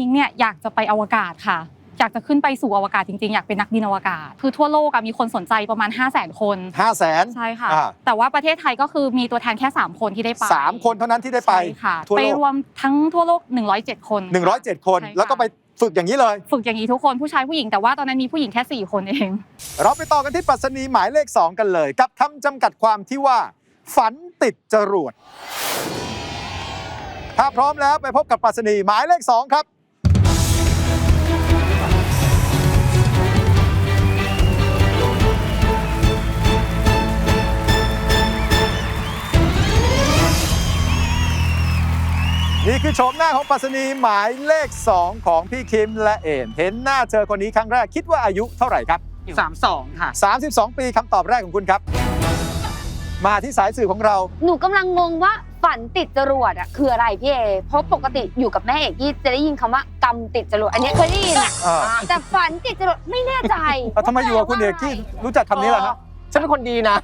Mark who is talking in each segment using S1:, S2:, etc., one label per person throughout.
S1: นิ้งเนี่ยอยากจะไปอวกาศค่ะ อยากจะขึ้นไปสู่อวกาศจริงๆ อยากเป็นนักบินอวกาศ คือทั่วโลกอะมีคนสนใจประมาณ 5 0 0 0 0 0 คน
S2: ห้าแสน
S1: ใช่ค่ะ
S2: อ่า
S1: แต่ว่าประเทศไทยก็คือมีตัวแทนแค่ 3 คนที่ได้ไป
S2: สามคนเท่านั้นที่ได้ไป
S1: ใช่ค่ะ
S2: ทั่ว
S1: ไป
S2: โลก
S1: รวมทั้งทั่วโลก 107 คน
S2: 107 คน
S1: ใช่ค่ะ
S2: แล้วก็ไปฝึกอย่างนี้เลย
S1: ฝึกอย่างนี้ทุกคนผู้ชายผู้หญิงแต่ว่าตอนนั้นมีผู้หญิงแค่ 4 คนเอง
S2: เราไปต่อกันที่ปรัชนีหมายเลข 2 กันเลย กับคำจำกัดความที่ว่า ฝันติดจรวด ถ้าพร้อมแล้วไปพบกับปรัชนีหมายเลข 2 ครับ คือโฉมหน้าของปรัชนีหมายเลข 2 ของพี่คิมและเอมเห็นหน้าเจอคนนี้ครั้งแรกคิดว่าอายุเท่าไหร่ครับ
S3: สามสองค่ะ
S2: 32 ปีคำตอบแรกของคุณครับ มาที่สายสื่อของเรา
S4: หนูกำลังงงว่าฝันติดจรวดอะคืออะไรพี่เอ เพราะปกติอยู่กับแม่เอกยี่จะได้ยินคำว่ากำติดจรวด อันเนี้ยเคยได้ยินอะ
S2: เออ
S4: แต่ฝันติดจรวดไม่แน่ใจ
S2: เอาทำไมอยู่กับคุณเอกที่รู้จักคำนี้ล่ะฮะ
S3: ฉันเป็นคนดีนะ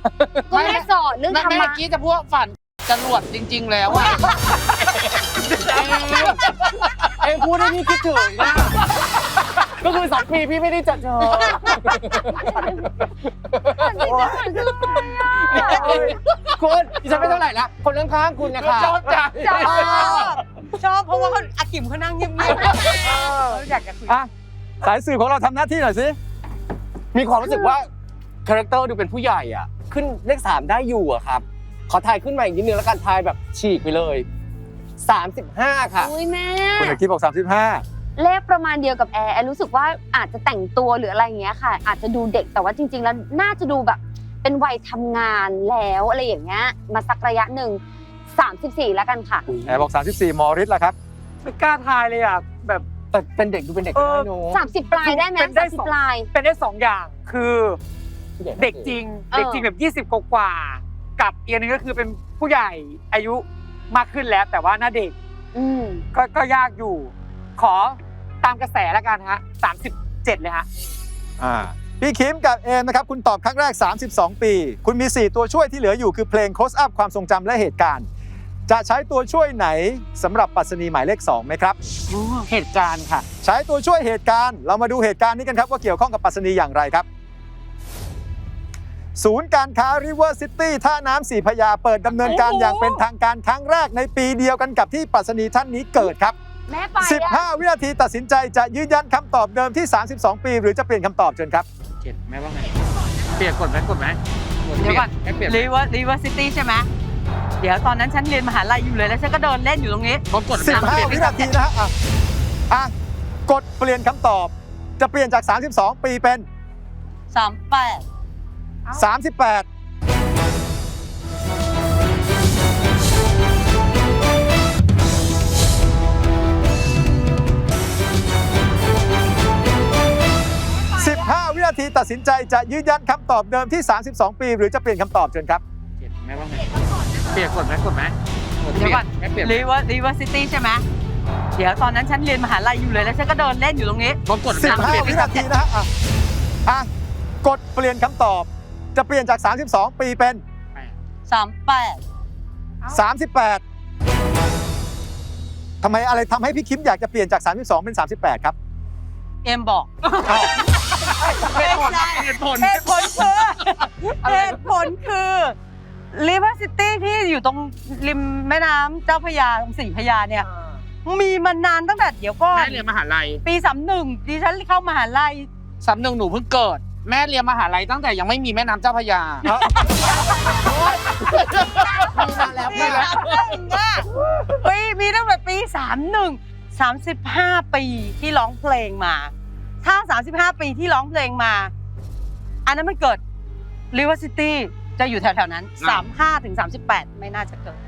S4: ก็แม่สอนเรื่อง
S3: แม่
S4: ธรร
S3: เมื่
S4: มะ
S3: อกี้จะพูดว่าฝันจรวดจริง ๆ แล้วอะ เองพูดให้พี่คิดถึงนะก็คือสองปีพี่ไม่ได้เจอเจอคุณดิฉันไม่เท่าไหร่ละคนข้างๆคุณนะคะชอบใจ
S4: ชอบ
S5: ชอบเพราะว่าเขาอากิมเขานั่งเงียบๆเขาอยากจะคุย
S2: อะสายสื่อของเราทำหน้าที่หน่อยสิ
S3: มีความรู้สึกว่าคาแรคเตอร์ดูเป็นผู้ใหญ่อะ ขึ้นเลขสามได้อยู่อะครับ ขอทายขึ้นมาอีกนิดนึงแล้วกันทายแบบฉีกไปเลย 35 ค่ะ
S4: อุ้ยแม่
S2: คุณเอกกี้บอก
S4: เลขประมาณเดียวกับแอร์แอร์รู้สึกว่าอาจจะแต่งตัวหรืออะไรอย่างเงี้ยค่ะ อาจจะดูเด็กแต่ว่าจริง ๆ แล้วน่าจะดูแบบเป็นวัยทำงานแล้วอะไรอย่างเงี้ยมาสักระยะหนึ่ง34 แล้วกันค่ะ
S2: 35แอร์บอก 34มอริสล่ะครับ
S5: ไม่กล้าทายเลยอะ แบบ
S3: แต่เป็นเด็กดูเป็นเด็กก็ได้เนอะ
S4: 30 ปลายได้ไหม
S5: เป็นได้สอง
S4: 30 ปลาย
S5: เป็นได้สองอย่างคือเด็กจริง
S4: เออ
S5: เด็กจริงแบบ 20 กว่าๆกับอีกอันหนึงก็คือเป็นผู้ใหญ่อายุ มากขึ้นแล้ว แต่ว่าหน้าเด็ก
S4: อืม
S5: ก็ก็ยากอยู่ ขอตามกระแสแล้วกันฮะ37 เลยฮะ
S2: อ่าพี่คิมกับเอมนะครับคุณตอบครั้งแรก 32 ปี คุณมี 4 ตัวช่วยที่เหลืออยู่คือเพลง close up ความทรงจำและเหตุการณ์ จะใช้ตัวช่วยไหนสำหรับปรัชนีหมายเลข2ไหมครับ
S3: เหตุการณ์ค่ะ
S2: ใช้ตัวช่วยเหตุการณ์ เรามาดูเหตุการณ์นี้กันครับว่าเกี่ยวข้องกับปรัชนีอย่างไรครับ ศูนย์การค้า River City ท่าน้ำสีพระยาเปิดดำเนินการอย่างเป็นทางการครั้งแรกในปีเดียวกันกับที่ปรัชนีท่านนี้เกิดครับ
S4: แม่ไปอะ
S2: 15 วินาทีตัดสินใจจะยืนยันคำตอบเดิมที่ 32 ปี หรือจะเปลี่ยนคำตอบเชิญครับ
S3: เจ็ดแม่ว่าไง เปลี่ยนกดไหมกดไหม
S6: เดี๋ยวก่อน
S3: ให้เปลี่ยน
S6: รีเวอร์รีเวอร์ซิตี้ใช่ไหมเดี๋ยวตอนนั้นฉันเรียนมหาลัยอยู่เลยแล้วฉันก็เดินเล่นอยู่ตรงนี้
S3: ผมกดไหมเปลี่ยน
S2: 15 วินาทีนะฮะอะอะกดเปลี่ยนคำตอบ จะเปลี่ยนจาก 32 ปีเป็น
S6: สามแปด
S2: 38 15 วินาทีตัดสินใจจะยืนยันคำตอบเดิมที่ 32 ปี หรือจะเปลี่ยนคำตอบเชิญครับ
S3: เจ็ดแม่ว่าไงเปลี่ยนกดไหมกดไหม
S6: เดี๋ยวก่อน
S3: ให้เปลี่ยน
S6: รีเวอร์รีเวอร์ซิตี้ใช่ไหมเดี๋ยวตอนนั้นฉันเรียนมหาลัยอยู่เลยแล้วฉันก็เดินเล่นอยู่ตรงนี้
S3: ผมกดไหมเปลี่ยน
S2: 15 วินาทีนะฮะอะอะกดเปลี่ยนคำตอบ จะเปลี่ยนจาก 32 ปีเป็น
S6: สามแปด
S2: 38ทำไมอะไรทำให้พี่คิมอยากจะเปลี่ยนจาก 32 เป็น 38 ครับ
S6: เอ็มบอก
S3: ไม่ใช่เหตุผล
S6: เหตุผลคือเหตุผลคือริเวอร์ซิตี้ที่อยู่ตรงริมแม่น้ำเจ้าพระยาตรงสีพระยาเนี่ย มีมานานตั้งแต่เดี๋ยวก่อน
S3: แม่เรียนมหาลัย
S6: ปีสามหนึ่งดิฉันเข้ามหาลัย
S3: สามหนึ่งหนูเพิ่งเกิด แม่เรียนมหาลัยตั้งแต่ยังไม่มีแม่น้ำเจ้าพระยามีมาแล้ว
S6: ปีสามหนึ่งอะปีมีตั้งแต่ปีสามหนึ่งสามสิบห้าปีที่ร้องเพลงมา ถ้าสามสิบห้าปีที่ร้องเพลงมา อันนั้นมันเกิดริเวอร์ซิตี้จะอยู่แถวๆนั้นสามห้าถึงสามสิบแปดไม่น่าจะเกิด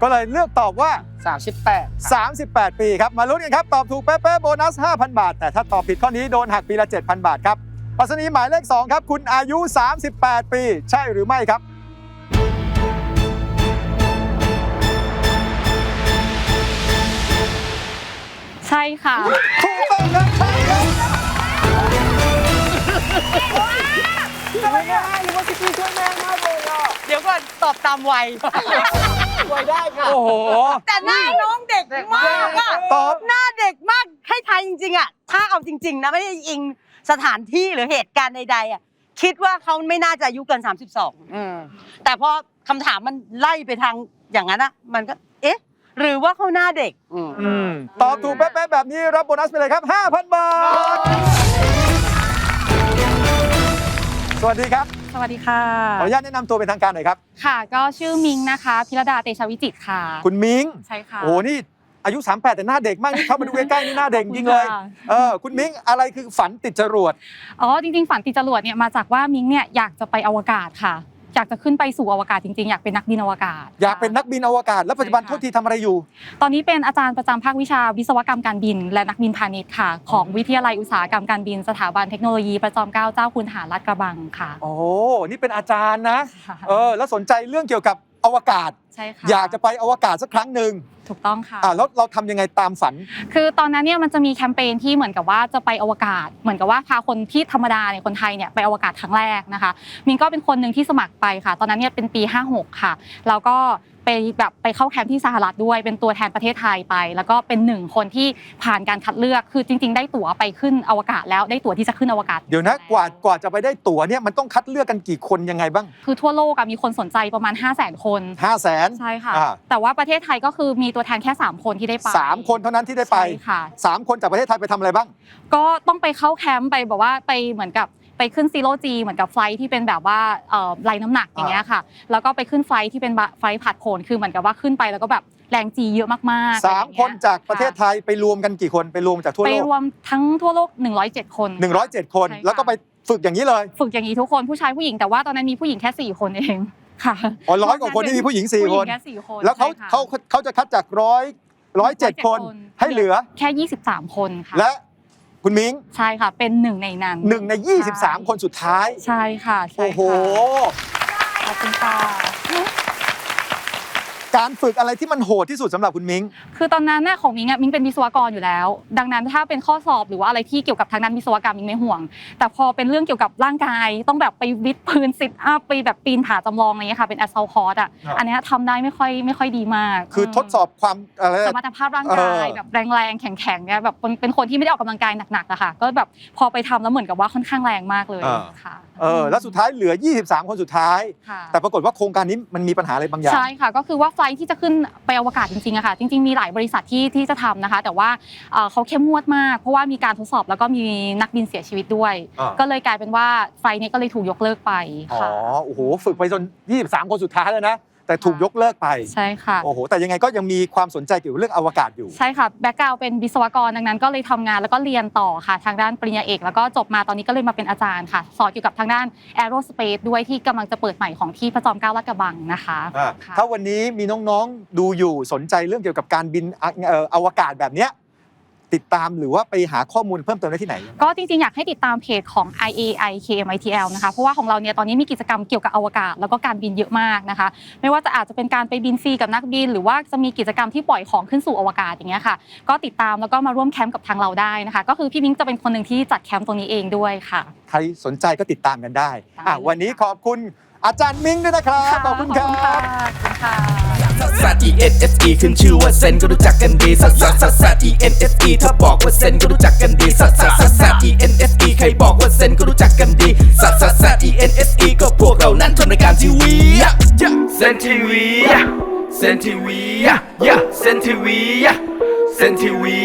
S2: ก็เลยเลือกตอบว่า
S3: สามสิบแปด
S2: 38 ปีครับ มาลุ้นกันครับ ตอบถูกเป๊ะๆโบนัส 5,000 บาท แต่ถ้าตอบผิดข้อนี้โดนหักปีละ 7,000 บาทครับ ปรัสนีหมายเลข 2 ครับ คุณอายุ 38 ปี ใช่หรือไม่ครับ
S1: ใช่ค่ะ
S2: ถูกต้องครับใช่ครับ
S6: เดี๋ยวก่อนตอบตามวัย
S2: โอ้โห
S6: แต่หน้าน้องเด็กมากอะ
S2: ตอบ
S6: หน้าเด็กมากให้ทายริงๆอะถ้าเอาจริง ๆ นะไม่ได้อิง สถานที่หรือเหตุการณ์ใดๆอะคิดว่าเขาไม่น่าจะอายุเกิน32
S5: อืม
S6: แต่พอคำถามมันไล่ไปทางอย่างนั้นอะมันก็เอ๊ะ หรือว่าเขาหน้าเด็ก
S3: อืม
S2: อืม ตอบถูกเป๊ะๆแบบนี้รับโบนัสไปเลยครับ 5,000 บาท สวัสดีครับ
S1: สวัสดีค่ะ
S2: ขออนุญาตแนะนำตัวเป็นทางการหน่อยครับ
S1: ค่ะ ก็ชื่อมิงนะคะ พิรดาเตชะวิจิตรค่ะ
S2: คุณมิง
S1: ใช่ค่ะ
S2: โอ้โหนี่ อายุ 38 แต่หน้าเด็กมากนี่เข้ามาดูใกล้ๆนี่หน้าเด็กจริงเลย
S1: ค่ะ
S2: เออคุณมิงอะไรคือฝันติดจรวด
S1: อ๋อจริงๆฝันติดจรวดเนี่ยมาจากว่ามิงเนี่ยอยากจะไปอวกาศค่ะ อยากจะขึ้นไปสู่อวกาศจริงๆ อยากเป็นนักบินอวกาศ
S2: อยากเป็นนักบินอวกาศ แล้วปัจจุบัน
S1: ใช่
S2: โท
S1: ค่ะ
S2: ษทีทำอะไรอยู่
S1: ตอนนี้เป็นอาจารย์ประจำภาควิชาวิศวกรรมการบิน และนักบินพาณิชย์ค่ะ ของวิทยาลัยอุตสาหกรรมการบินสถาบันเทคโนโลยีประจอมเกล้าเจ้าคุณทหารลาดกระบังค่ะ
S2: โอ้นี่เป็นอาจารย์นะ
S1: ค่ะ
S2: เออแล้วสนใจเรื่องเกี่ยวกับ อวกาศ
S1: ใช่ค่ะ
S2: อยากจะไปอวกาศสักครั้งหนึ่ง
S1: ถูกต้องค่ะ
S2: อ่าแล้วเราทำยังไงตามฝัน
S1: คือตอนนั้นเนี่ยมันจะมีแคมเปญที่เหมือนกับว่าจะไปอวกาศ เหมือนกับว่าพาคนที่ธรรมดาเนี่ยคนไทยเนี่ยไปอวกาศครั้งแรกนะคะมินก็เป็นคนหนึ่งที่สมัครไปค่ะ ตอนนั้นเนี่ยเป็นปี 56 ค่ะแล้วก็ ไปแบบไปเข้าแคมป์ที่สหรัฐด้วย เป็นตัวแทนประเทศไทยไป แล้วก็เป็นหนึ่งคนที่ผ่านการคัดเลือกคือจริง ๆ ได้ตั๋วไปขึ้นอวกาศแล้วได้ตั๋วที่จะขึ้นอวกาศ
S2: เดี๋ยวนะกว่ากว่าจะไปได้ตั๋วเนี่ยมันต้องคัดเลือกกันกี่คนยังไงบ้าง
S1: คือทั่วโลกอะมีคนสนใจประมาณ 5 0 0 0 0 0 คน
S2: 5 0 0แสน
S1: ใช่ค่ะ
S2: อ่า
S1: แต่ว่าประเทศไทยก็คือมีตัวแทนแค่ 3 คนที่ได้ไป
S2: สามคนเท่านั้นที่ได้ไป
S1: ใช่ค่ะ
S2: สามคนจากประเทศไทยไปทำอะไรบ้าง
S1: ก็ต้องไปเข้าแคมป์ไปแบบว่าไปเหมือนกับ ไปขึ้นซีโร่จีเหมือนกับไฟล์ที่เป็นแบบว่าเอ่อไล่น้ำหนักอย่างเงี้ยค่ะ แล้วก็ไปขึ้นไฟล์ที่เป็นบะไฟล์ผัดโขนคือเหมือนกับว่าขึ้นไปแล้วก็แบบแรงจีเยอะมากๆ
S2: สาม
S1: อะไรอย่ง
S2: ค
S1: เงี้ย
S2: นจากประเทศไทยไปรวมกันกี่คนไปรวมจากทั่ว
S1: ไป
S2: โลก
S1: รวมทั้งทั่วโลก 107 คน
S2: 107 คน
S1: ใช่ค่ะ
S2: แล้วก็ไปฝึกอย่างนี้เลย
S1: ฝึกอย่างนี้ทุกคนผู้ชายผู้หญิงแต่ว่าตอนนั้นมีผู้หญิงแค่ 4 คนเองค่ะ
S2: อ๋อร้อยกว่าคนที่มีผู้หญิงสี่
S1: ผู้ห
S2: ค
S1: ญิ
S2: น
S1: งแค่สี่คน
S2: แล้วเขา
S1: ใช่ค่ะ
S2: เขาเขาจะคัดจากร้อยร้อยเจ็ด
S1: 107
S2: คนให้เหลือ
S1: แค่ 23 คนค่ะ
S2: และ คุณมิง
S1: ใช่ค่ะ เป็นหนึ่งในนั้น
S2: หนึ่งใน 23 คนสุดท้าย
S1: ใช่ค่ะใช่
S2: โอ้โห
S1: ค่ะขอบคุณค่ะ
S2: การฝึกอะไรที่มันโหดที่สุดสำหรับคุณมิง
S1: คือตอนนั้นน่ะของมิงอะมิงเป็นวิศวกรอยู่แล้ว ดังนั้นถ้าเป็นข้อสอบหรือว่าอะไรที่เกี่ยวกับทางด้านวิศวกรรมมิงไม่ห่วง แต่พอเป็นเรื่องเกี่ยวกับร่างกาย ต้องแบบไปวิดพื้นซิทอัพไปแบบปีนผาจำลองอะไรเงี้ยค่ะเป็น assault course อะ
S2: ครับ
S1: อันเนี้ยทำได้ไม่ค่อยไม่ค่อยดีมาก
S2: คือทดสอบความอะไร
S1: สมรรถภาพร่างกาย
S2: เออ
S1: แบบแรงๆแข็งๆเนี่ยแบบเป็นเป็นคนที่ไม่ได้ออกกำลังกายหนักๆอะค่ะ ก็แบบพอไปทำแล้วเหมือนกับว่าค่อนข้างแรงมากเลยค่ะ
S2: เออแล้วสุดท้ายเหลือ 23 คนสุดท้าย
S1: ค่ะ
S2: แต่ปรากฏว่าโครงการนี้มันมีปัญหาอะไรบางอย่าง
S1: ใช่ค่ะก็คือว่าไฟล์ที่จะขึ้นไปอวกาศจริงๆอะค่ะ จริง ๆ มีหลายบริษัทที่ที่จะทำนะคะ แต่ว่าเอ่อเขาเข้มงวดมาก เพราะว่ามีการทดสอบแล้วก็มีนักบินเสียชีวิตด้วย
S2: อ่า
S1: ก็เลยกลายเป็นว่าไฟล์นี้ก็เลยถูกยกเลิกไป
S2: อ๋อ
S1: ค่ะ
S2: โอ้โหฝึกไปจน 23 คนสุดท้ายแล้วนะ แต่ถูกยกเลิกไป
S1: ใช่ค่ะ
S2: โอ้โห แต่ยังไงก็ยังมีความสนใจเกี่ยวกับเรื่องอวกาศอยู่
S1: ใช่ค่ะ แบ็กกราวเป็นวิศวกร ดังนั้นก็เลยทำงานแล้วก็เรียนต่อค่ะ ทางด้านปริญญาเอก แล้วก็จบมาตอนนี้ก็เลยมาเป็นอาจารย์ค่ะ สอนเกี่ยวกับทางด้านแอโรสเปซด้วยที่กำลังจะเปิดใหม่ของที่พระจอมเกล้าลาดกระบังนะคะ
S2: อะ
S1: ค่ะ
S2: ถ้าวันนี้มีน้องๆดูอยู่สนใจเรื่องเกี่ยวกับการบินอะเอ่ออวกาศแบบเนี้ย ติดตามหรือว่าไปหาข้อมูลเพิ่มเติมได้ที่ไหน
S1: ก็จริงๆ อยากให้ติดตามเพจของ IAI KMITL นะคะเพราะว่าของเราเนี่ยตอนนี้มีกิจกรรมเกี่ยวกับอวกาศ แล้วก็การบินเยอะมากนะคะ ไม่ว่าจะอาจจะเป็นการไปบินฟรีกับนักบิน หรือว่าจะมีกิจกรรมที่ปล่อยของขึ้นสู่อวกาศอย่างเงี้ยค่ะ ก็ติดตามแล้วก็มาร่วมแคมป์กับทางเราได้นะคะ ก็คือพี่มิ้งจะเป็นคนหนึ่งที่จัดแคมป์ตรงนี้เองด้วยค่ะ
S2: ใครสนใจก็ติดตามกันได้อะ
S1: ได้เลย
S2: วันนี้ขอบคุณ อาจารย์มิ้งด้วยนะครับ ขอบคุณครับ
S1: ขอบคุณค่ะ
S7: ซัสซัส E N S E ขึ้นชื่อว่าเซนก็รู้จักกันดีซัสซัสซัสซัส E N S E ถ้าบอกว่าเซนก็รู้จักกันดีซัสซัสซัสซัส E N S E ใครบอกว่าเซนก็รู้จักกันดีซัสซัสซัส E N S E ก็พวกเรานั้นทำรายการทีวีเซนทีวีเซนทีวีเซนทีวีเซนทีวี